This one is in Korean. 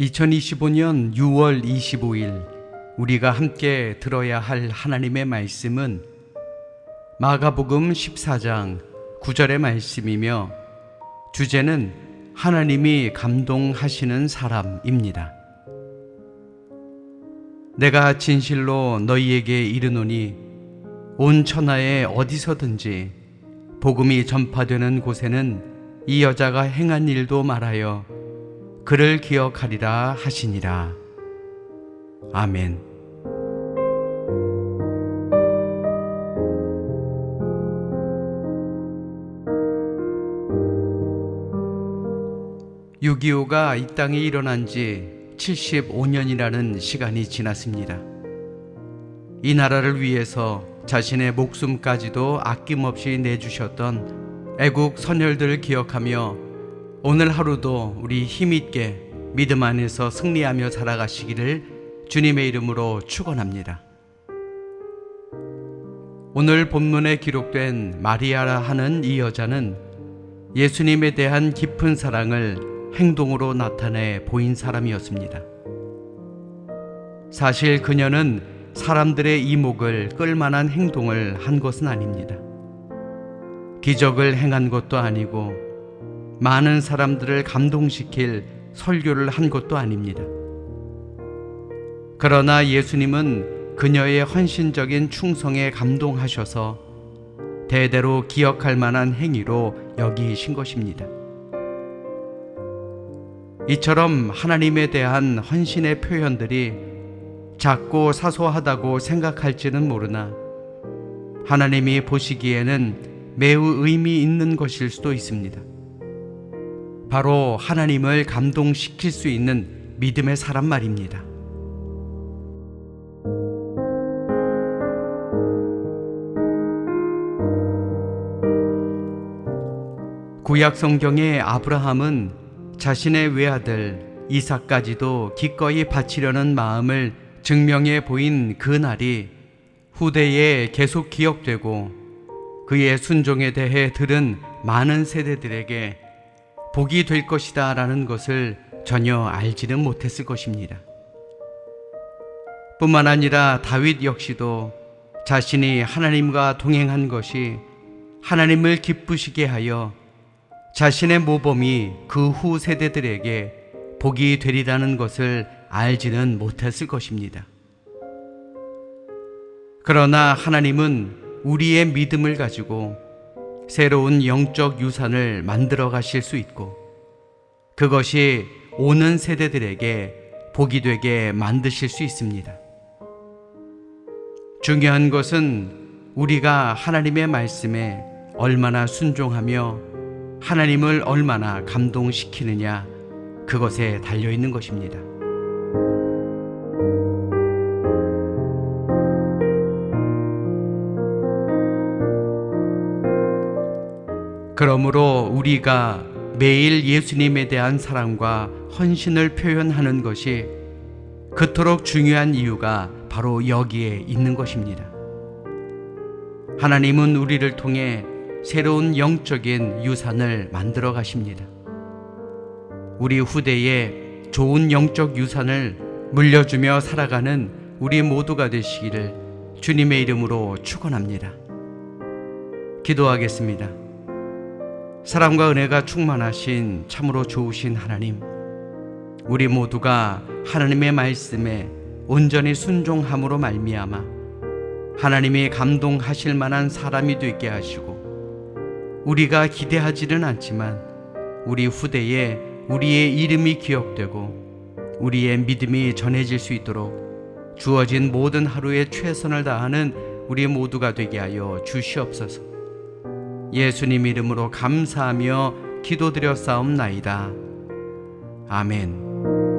2025년 6월 25일 우리가 함께 들어야 할 하나님의 말씀은 마가복음 14장 9절의 말씀이며 주제는 하나님이 감동하시는 사람입니다. 내가 진실로 너희에게 이르노니 온 천하에 어디서든지 복음이 전파되는 곳에는 이 여자가 행한 일도 말하여 그를 기억하리라 하시니라. 아멘. (6.25가) 이 땅에 일어난 지 75년이라는 시간이 지났습니다. 이 나라를 위해서 자신의 목숨까지도 아낌없이 내주셨던 애국 선열들을 기억하며 오늘 하루도 우리 힘있게 믿음 안에서 승리하며 살아가시기를 주님의 이름으로 축원합니다. 오늘 본문에 기록된 마리아라 하는 이 여자는 예수님에 대한 깊은 사랑을 행동으로 나타내 보인 사람이었습니다. 사실 그녀는 사람들의 이목을 끌만한 행동을 한 것은 아닙니다. 기적을 행한 것도 아니고 많은 사람들을 감동시킬 설교를 한 것도 아닙니다. 그러나 예수님은 그녀의 헌신적인 충성에 감동하셔서 대대로 기억할 만한 행위로 여기신 것입니다. 이처럼 하나님에 대한 헌신의 표현들이 작고 사소하다고 생각할지는 모르나 하나님이 보시기에는 매우 의미 있는 것일 수도 있습니다. 바로 하나님을 감동시킬 수 있는 믿음의 사람 말입니다. 구약 성경의 아브라함은 자신의 외아들 이삭까지도 기꺼이 바치려는 마음을 증명해 보인 그 날이 후대에 계속 기억되고 그의 순종에 대해 들은 많은 세대들에게 복이 될 것이다 라는 것을 전혀 알지는 못했을 것입니다. 뿐만 아니라 다윗 역시도 자신이 하나님과 동행한 것이 하나님을 기쁘시게 하여 자신의 모범이 그 후 세대들에게 복이 되리라는 것을 알지는 못했을 것입니다. 그러나 하나님은 우리의 믿음을 가지고 새로운 영적 유산을 만들어 가실 수 있고 그것이 오는 세대들에게 복이 되게 만드실 수 있습니다. 중요한 것은 우리가 하나님의 말씀에 얼마나 순종하며 하나님을 얼마나 감동시키느냐 그것에 달려 있는 것입니다. 그러므로 우리가 매일 예수님에 대한 사랑과 헌신을 표현하는 것이 그토록 중요한 이유가 바로 여기에 있는 것입니다. 하나님은 우리를 통해 새로운 영적인 유산을 만들어 가십니다. 우리 후대에 좋은 영적 유산을 물려주며 살아가는 우리 모두가 되시기를 주님의 이름으로 축원합니다. 기도하겠습니다. 사랑과 은혜가 충만하신 참으로 좋으신 하나님, 우리 모두가 하나님의 말씀에 온전히 순종함으로 말미암아 하나님이 감동하실 만한 사람이 되게 하시고 우리가 기대하지는 않지만 우리 후대에 우리의 이름이 기억되고 우리의 믿음이 전해질 수 있도록 주어진 모든 하루에 최선을 다하는 우리 모두가 되게 하여 주시옵소서. 예수님 이름으로 감사하며 기도드려 싸움나이다. 아멘.